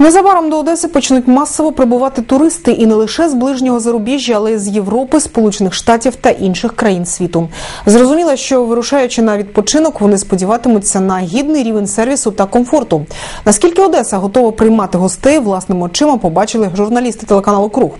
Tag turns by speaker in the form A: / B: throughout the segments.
A: Незабаром до Одеси почнуть масово прибувати туристи і не лише з ближнього зарубіжжя, але й з Європи, Сполучених Штатів та інших країн світу. Зрозуміло, що вирушаючи на відпочинок, вони сподіватимуться на гідний рівень сервісу та комфорту. Наскільки Одеса готова приймати гостей, власними очима побачили журналісти телеканалу Круг.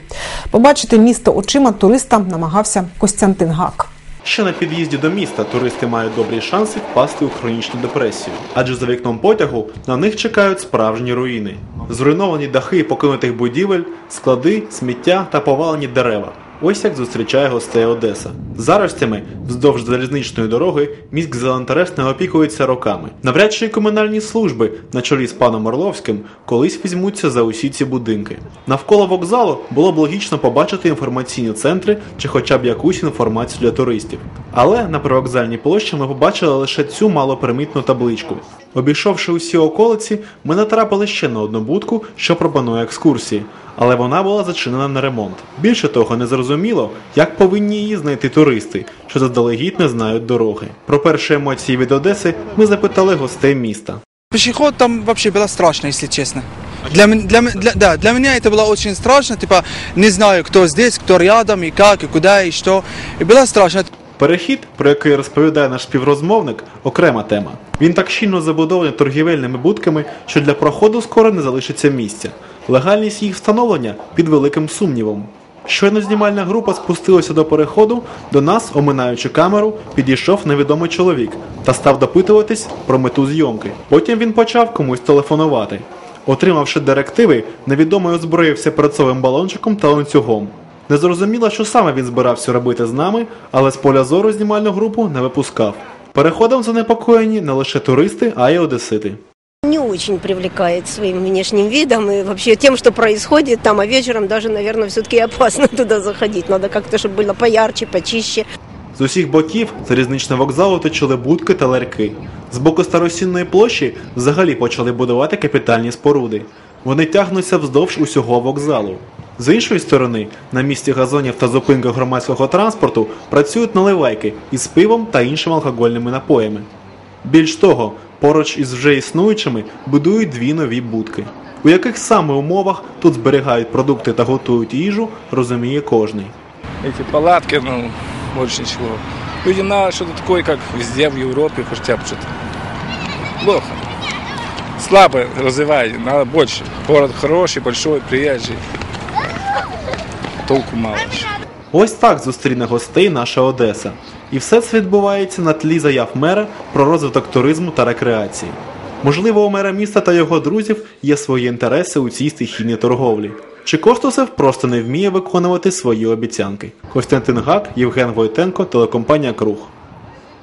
A: Побачити місто очима туриста намагався Костянтин Гак.
B: Ще на під'їзді до міста туристи мають добрі шанси впасти у хронічну депресію, адже за вікном потягу на них чекають справжні руїни, зруйновані дахи покинутих будівель, склади, сміття та повалені дерева. Ось як зустрічає гостей Одеса. Заростями вздовж залізничної дороги міськ Зелентерес не опікується роками. Навряд чи комунальні служби на чолі з паном Орловським колись візьмуться за усі ці будинки. Навколо вокзалу було б логічно побачити інформаційні центри чи хоча б якусь інформацію для туристів. Але на привокзальній площі ми побачили лише цю малопримітну табличку. Обійшовши усі околиці, ми натрапили ще на одну будку, що пропонує екскурсії, але вона була зачинена на ремонт. Більше того, не зрозуміло, як повинні її знайти туристи, що заздалегідь не знають дороги. Про перші емоції від Одеси ми запитали гостей міста.
C: Пешеход там вообще было страшно, если честно. Для, мен- для, мен- для, да, для меня это было очень страшно, типа, не знаю, кто здесь, кто рядом, и как, и куда, и что. И было страшно.
B: Перехід, про який розповідає наш співрозмовник, окрема тема. Він так щільно забудований торгівельними будками, що для проходу скоро не залишиться місця. Легальність їх встановлення під великим сумнівом. Щойно знімальна група спустилася до переходу, до нас, оминаючи камеру, підійшов невідомий чоловік та став допитуватись про мету зйомки. Потім він почав комусь телефонувати. Отримавши директиви, невідомий озброївся перцовим балончиком та ланцюгом. Незрозуміло, що саме він збирався робити з нами, але з поля зору знімальну групу не випускав. Переходом занепокоєні не лише туристи, а й одесити.
D: Не очень привлекает своим внешним видом и вообще тем, что происходит там, а вечером даже, наверное, все-таки опасно туда заходить. Надо как-то, чтобы было поярче, почище.
B: З усіх боків залізничного вокзалу точили будки та ларьки. З боку старосінної площі взагалі почали будувати капітальні споруди. Вони тягнуться вздовж усього вокзалу. З іншої сторони, на місці газонів та зупинках громадського транспорту працюють наливайки із пивом та іншими алкогольними напоями. Більш того, поруч із вже існуючими будують дві нові будки. У яких саме умовах тут зберігають продукти та готують їжу, розуміє кожний.
E: эти палатки, ну, больше ничего. Людям надо что-то такое, везде в Европе, хотя бы что-то. Плохо. Слабо развивать, надо больше. Город хороший, большой, приезжий. Толку мало. еще.
B: Ось так зустріне гостей наша Одеса. І все це відбувається на тлі заяв мера про розвиток туризму та рекреації. Можливо, у мера міста та його друзів є свої інтереси у цій стихійній торговлі. Чи Костусев просто не вміє виконувати свої обіцянки? Костянтин Гак, Євген Войтенко, телекомпанія Круг.